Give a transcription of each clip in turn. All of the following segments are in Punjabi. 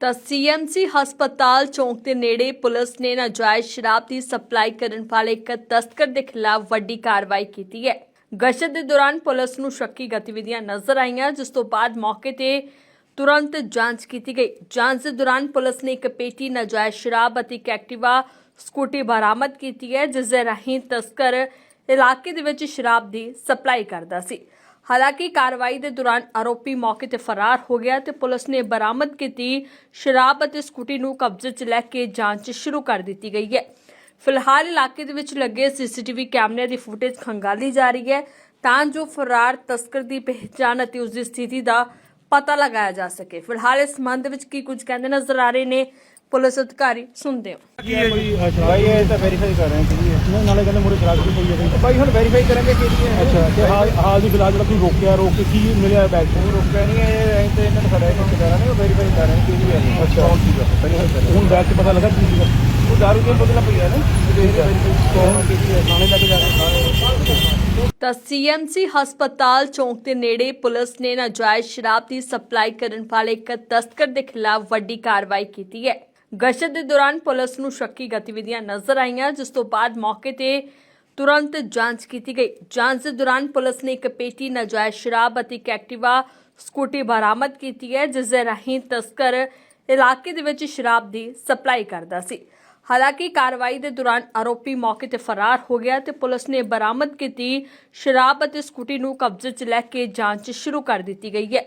ਤਾਂ ਸੀਐਮਸੀ ਹਸਪਤਾਲ ਚੌਂਕ ਦੇ ਨੇੜੇ ਪੁਲਿਸ ਨੇ ਨਾਜਾਇਜ਼ ਸ਼ਰਾਬ ਦੀ ਸਪਲਾਈ ਕਰਨ ਵਾਲੇ ਇੱਕ ਤਸਕਰ ਦੇ ਖਿਲਾਫ ਵੱਡੀ ਕਾਰਵਾਈ ਕੀਤੀ ਹੈ। ਗਸ਼ਤ ਦੇ ਦੌਰਾਨ ਪੁਲਿਸ ਨੂੰ ਸ਼ੱਕੀ ਗਤੀਵਿਧੀਆਂ ਨਜ਼ਰ ਆਈਆਂ, ਜਿਸ ਤੋਂ ਬਾਅਦ ਮੌਕੇ ਤੇ ਤੁਰੰਤ ਜਾਂਚ ਕੀਤੀ ਗਈ। ਜਾਂਚ ਦੇ ਦੌਰਾਨ ਪੁਲਿਸ ਨੇ ਇੱਕ ਪੇਟੀ ਨਾਜਾਇਜ਼ ਸ਼ਰਾਬ ਅਤੇ ਇੱਕ ਐਕਟਿਵਾ ਸਕੂਟੀ ਬਰਾਮਦ ਕੀਤੀ ਹੈ, ਜਿਸ ਦੇ ਰਾਹੀਂ ਤਸਕਰ ਇਲਾਕੇ ਦੇ ਵਿੱਚ ਸ਼ਰਾਬ ਦੀ ਸਪਲਾਈ ਕਰਦਾ ਸੀ। ਹਾਲਾਂਕਿ ਕਾਰਵਾਈ ਦੇ ਦੌਰਾਨ ਆਰੋਪੀ ਮੌਕੇ ਤੇ ਫਰਾਰ ਹੋ ਗਿਆ ਤੇ ਪੁਲਿਸ ਨੇ ਬਰਾਮਦ ਕੀਤੀ ਸ਼ਰਾਬ ਅਤੇ ਸਕੂਟੀ ਨੂੰ ਕਬਜ਼ੇ 'ਚ ਲੈ ਕੇ ਜਾਂਚ ਸ਼ੁਰੂ ਕਰ ਦਿੱਤੀ ਗਈ ਹੈ। ਫਿਲਹਾਲ ਇਲਾਕੇ ਦੇ ਵਿੱਚ ਲੱਗੇ ਸੀਸੀਟੀਵੀ ਕੈਮਰੇ ਦੀ ਫੁਟੇਜ ਖੰਗਾਲੀ ਜਾ ਰਹੀ ਹੈ ਤਾਂ ਜੋ ਫਰਾਰ ਤਸਕਰ ਦੀ ਪਹਿਚਾਣ ਅਤੇ ਉਸ ਦੀ ਸਥਿਤੀ ਦਾ ਪਤਾ ਲਗਾਇਆ ਜਾ ਸਕੇ। ਫਿਲਹਾਲ ਇਸ ਸੰਬੰਧ ਵਿੱਚ ਕੀ ਕੁਝ ਕਹਿੰਦੇ ਨਜ਼ਰ ਆ ਰਹੇ ਨੇ? ਪੁਲਿਸ ਅਧਿਕਾਰੀ ਸੁਣਦੇ ਹੋ। ਕੀ ਹੈ ਜੀ? ਭਾਈ ਇਹ ਤਾਂ ਵੈਰੀਫਾਈ ਕਰ ਰਹੇ ਹਾਂ ਕਿ ਨਾਲੇ ਕਹਿੰਦੇ ਮੁਰੇ ਦੀ ਪਈ ਹੈ ਬਈ। ਭਾਈ ਹੁਣ ਵੈਰੀਫਾਈ ਕਰਾਂਗੇ ਕਿ ਕੀ ਹੈ। ਅੱਛਾ ਤੇ ਹਾਲ ਹਾਲ ਦੀ ਫਿਲਹਾਲ ਜਿਹੜਾ ਤੁਸੀਂ ਰੋਕਿਆ ਰੋਕ ਕੇ ਕੀ ਮਿਲਿਆ ਬੈਗ ਤੋਂ? ਰੁਕਿਆ ਨਹੀਂ ਹੈ ਇਹ ਤੇ ਇਹਨਾਂ ਨੇ ਫੜਿਆ ਨਹੀਂ ਟਿਕਾਣਾ ਨਹੀਂ ਉਹ ਵੈਰੀਫਾਈ ਕਰ ਰਹੇ ਹਾਂ ਕਿ ਕੀ ਹੈ। ਅੱਛਾ। ਕੌਣ ਕਰ ਰਹੇ ਹੁਣ ਬੈਗ 'ਚ ਪਤਾ ਲੱਗਾ ਕੀ ਹਾਂ। ਉਹ ਦਾਰੂ ਦੀ ਬੋਤਲਾਂ ਪਈ ਹੈ ਨਾ। ਉਹਦੇ ਵੈਰੀਫਾਈ ਕੌਣ ਕੀ ਹੈ ਥਾਣੇ ਲੈ ਕੇ ਜਾ ਕੇ ਤਾਂ ਸੀਐਮਸੀ ਹਸਪਤਾਲ ਚੌਂਕ ਦੇ ਨੇੜੇ ਪੁਲਿਸ ਨੇ ਨਾਜਾਇਜ਼ ਸ਼ਰਾਬ ਦੀ ਸਪਲਾਈ ਕਰਨ ਵਾਲੇ ਇੱਕ ਤਸਕਰ ਦੇ ਖਿਲਾਫ ਵੱਡੀ ਕਾਰਵਾਈ ਕੀਤੀ ਹੈ। ਗਸ਼ਤ ਦੇ ਦੌਰਾਨ ਪੁਲਿਸ ਨੂੰ ਸ਼ੱਕੀ ਗਤੀਵਿਧੀਆਂ ਨਜ਼ਰ ਆਈਆਂ, ਜਿਸ ਤੋਂ ਬਾਅਦ ਮੌਕੇ ਤੇ ਤੁਰੰਤ ਜਾਂਚ ਕੀਤੀ ਗਈ। ਜਾਂਚ ਦੇ ਦੌਰਾਨ ਪੁਲਿਸ ਨੇ ਇੱਕ ਪੇਟੀ, ਨਾਜਾਇਜ਼ ਸ਼ਰਾਬ ਅਤੇ ਇੱਕ ਐਕਟਿਵਾ ਸਕੂਟੀ ਬਰਾਮਦ ਕੀਤੀ ਹੈ, ਜਿਸ ਦੇ ਰਾਹੀਂ ਤਸਕਰ ਇਲਾਕੇ ਦੇ ਵਿੱਚ ਸ਼ਰਾਬ ਦੀ ਸਪਲਾਈ ਕਰਦਾ ਸੀ। ਹਾਲਾਂਕਿ ਕਾਰਵਾਈ ਦੇ ਦੌਰਾਨ ਆਰੋਪੀ ਮੌਕੇ ਤੇ ਫਰਾਰ ਹੋ ਗਿਆ ਤੇ ਪੁਲਿਸ ਨੇ ਬਰਾਮਦ ਕੀਤੀ ਸ਼ਰਾਬ ਅਤੇ ਸਕੂਟੀ ਨੂੰ ਕਬਜ਼ੇ 'ਚ ਲੈ ਕੇ ਜਾਂਚ ਸ਼ੁਰੂ ਕਰ ਦਿੱਤੀ ਗਈ ਹੈ।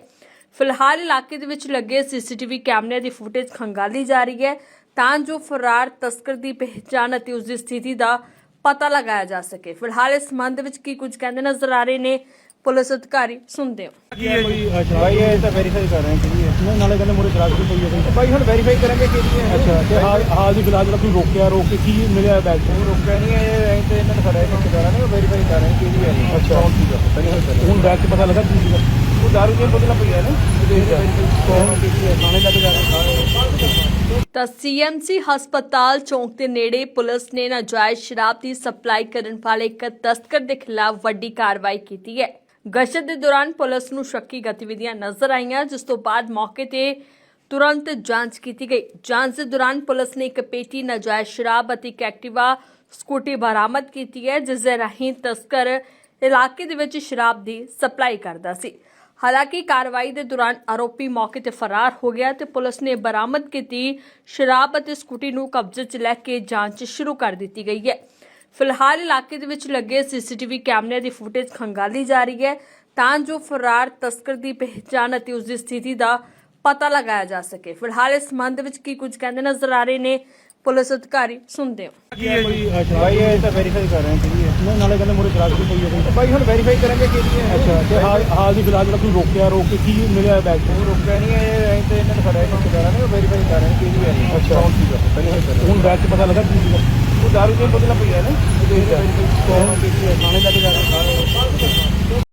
ਫਿਲਹਾਲ ਇਲਾਕੇ ਦੇ ਵਿੱਚ ਲੱਗੇ ਸੀਸੀਟੀਵੀ ਕੈਮਰਿਆਂ ਦੀ ਫੁਟੇਜ ਖੰਗਾਲੀ ਜਾ ਰਹੀ ਹੈ, ਤਾਂ ਜੋ ਫਰਾਰ ਤਸਕਰ ਦੀ ਪਹਿਚਾਣ ਅਤੇ ਉਸ ਦੀ ਸਥਿਤੀ ਦਾ ਪਤਾ ਲਗਾਇਆ ਜਾ ਸਕੇ। ਫਿਲਹਾਲ ਇਸ ਸੰਬੰਧ ਵਿੱਚ ਕੀ ਕੁਝ ਕਹਿੰਦੇ ਨਜ਼ਰ ਆ ਰਹੇ ਨੇ? ਪੁਲਿਸ ਅਧਿਕਾਰੀ ਸੁਣਦੇ ਹੋ। ਕੀ ਹੈ ਜੀ? ਭਾਈ ਇਹ ਤਾਂ ਵੈਰੀਫਾਈ ਕਰ ਰਹੇ ਹਾਂ ਕਿ ਕੀ ਨਾਲੇ ਕਹਿੰਦੇ ਮੁਰੇ ਸ਼ਰਾਬ ਦੀ ਪਈ ਹੈ ਬਈ। ਭਾਈ ਹੁਣ ਵੈਰੀਫਾਈ ਕਰਾਂਗੇ ਕਿ ਕੀ ਹੈ। ਅੱਛਾ ਤੇ ਹਾਲ ਹਾਲ ਦੀ ਫਿਲਹਾਲ ਜਿਹੜਾ ਤੁਸੀਂ ਰੋਕਿਆ ਰੋਕ ਕੇ ਕੀ ਮਿਲਿਆ ਬੈਗ ਤੋਂ? ਰੁਕਿਆ ਨਹੀਂ ਹੈ। ਇਹ ਤੇ ਇਹਨਾਂ ਨੇ ਫੜਿਆ ਨਹੀਂ ਟਿਕਾਣਾ ਨਹੀਂ ਉਹ ਵੈਰੀਫਾਈ ਕਰ ਰਹੇ ਕਿ ਕੀ ਹੈ ਅੱਛਾ। ਹੁਣ ਬੈਗ 'ਚ ਪਤਾ ਲੱਗਾ ਕੀ ਸੀਗਾ। ਉਹ ਦਾਰੂ ਦੀ ਬੋਤਲਾਂ ਪਈ ਹੈ। ਨਾ ਕੀ ਕੇ ਕੇ ਤਾਂ ਸੀਐਮਸੀ ਹਸਪਤਾਲ ਚੌਂਕ ਦੇ ਨੇੜੇ ਪੁਲਿਸ ਨੇ ਨਾਜਾਇਜ਼ ਸ਼ਰਾਬ ਦੀ ਸਪਲਾਈ ਕਰਨ ਵਾਲੇ ਇੱਕ ਤਸਕਰ ਦੇ ਖਿਲਾਫ ਵੱਡੀ ਕਾਰਵਾਈ ਕੀਤੀ ਹੈ। ਗਸ਼ਤ ਦੇ ਦੌਰਾਨ ਪੁਲਿਸ ਨੂੰ ਸ਼ੱਕੀ ਗਤੀਵਿਧੀਆਂ ਨਜ਼ਰ ਆਈਆਂ, ਜਿਸ ਤੋਂ ਬਾਅਦ ਮੌਕੇ ਤੇ ਤੁਰੰਤ ਜਾਂਚ ਕੀਤੀ ਗਈ। ਜਾਂਚ ਦੇ ਦੌਰਾਨ ਪੁਲਿਸ ਨੇ ਇੱਕ ਪੇਟੀ, ਨਾਜਾਇਜ਼ ਸ਼ਰਾਬ ਅਤੇ ਇੱਕ ਐਕਟਿਵਾ ਸਕੂਟੀ ਬਰਾਮਦ ਕੀਤੀ ਹੈ, ਜਿਸ ਦੇ ਰਾਹੀਂ ਤਸਕਰ ਇਲਾਕੇ ਦੇ ਵਿੱਚ ਸ਼ਰਾਬ ਦੀ ਸਪਲਾਈ ਕਰਦਾ ਸੀ। ਹਾਲਾਂਕਿ ਕਾਰਵਾਈ ਦੇ ਦੌਰਾਨ ਆਰੋਪੀ ਮੌਕੇ ਤੇ ਫਰਾਰ ਹੋ ਗਿਆ ਤੇ ਪੁਲਿਸ ਨੇ ਬਰਾਮਦ ਕੀਤੀ ਸ਼ਰਾਬ ਅਤੇ ਸਕੂਟੀ ਨੂੰ ਕਬਜ਼ੇ 'ਚ ਲੈ ਕੇ ਜਾਂਚ ਸ਼ੁਰੂ ਕਰ ਦਿੱਤੀ ਗਈ ਹੈ। ਫਿਲਹਾਲ ਇਲਾਕੇ ਦੇ ਵਿੱਚ ਲੱਗੇ ਸੀਸੀਟੀਵੀ ਕੈਮਰੇ ਦੀ ਫੁਟੇਜ ਖੰਗਾਲੀ ਜਾ ਰਹੀ ਹੈ ਤਾਂ ਜੋ ਫਰਾਰ ਤਸਕਰ ਦੀ ਪਹਿਚਾਣ ਅਤੇ ਉਸ ਦੀ ਸਥਿਤੀ ਦਾ ਪਤਾ ਲਗਾਇਆ ਜਾ ਸਕੇ। ਫਿਲਹਾਲ ਇਸ ਸੰਬੰਧ ਵਿੱਚ ਕੀ ਕੁਝ ਕਹਿੰਦੇ ਨਜ਼ਰ ਆ ਰਹੇ ਨੇ ਪੁਲਿਸ ਅਧਿਕਾਰੀ ਸੁਣਦੇ ਹੋ। ਕੀ ਹੈ ਜੀ? ਭਾਈ ਇਹ ਤਾਂ ਵੈਰੀਫਾਈ ਕਰ ਰਹੇ ਹਾਂ। ਕਿ ਕੀ ਨਾਲੇ ਕਹਿੰਦੇ ਮੁਰੇ ਸ਼ਰਾਬ ਦੀ ਪਈ ਹੈ ਬਈ। ਭਾਈ ਹੁਣ ਵੈਰੀਫਾਈ ਕਰਾਂਗੇ ਕਿ ਕੀ ਹੈ। ਅੱਛਾ ਤੇ ਹਾਲ ਹਾਲ ਦੀ ਫਿਲਹਾਲ ਜਿਹੜਾ ਤੁਸੀਂ ਰੋਕਿਆ ਰੋਕ ਕੇ ਕੀ ਮਿਲਿਆ ਬੈਗ ਤੋਂ? ਉਹ ਰੁਕਿਆ ਨਹੀਂ ਹੈ ਇਹ ਤੇ ਇਹਨਾਂ ਨੇ ਫੜਿਆ ਨਹੀਂ ਟਿਕਾਣਾ ਨਹੀਂ ਉਹ ਵੈਰੀਫਾਈ ਕਰ ਰਹੇ ਹਾਂ ਕਿ ਕੀ ਹੈ ਅੱਛਾ। ਕੌਣ ਸੀਗਾ ਵੈਰੀਫਾਈ ਕਰ ਰਹੇ ਹੁਣ ਬੈਗ 'ਚ ਪਤਾ ਲੱਗਾ ਕੀ ਸੀਗਾ? ਹਾਂ। ਦਾਰੂ ਦੀ ਬੋਤਲਾਂ ਪਈ ਹੈ ਨਾ ਉਹਦੇ ਵੈਰੀਫਾਈ ਕੌਣ ਕੀ ਹੈ ਥਾਣੇ ਲੈ ਕੇ ਜਾ ਕੇ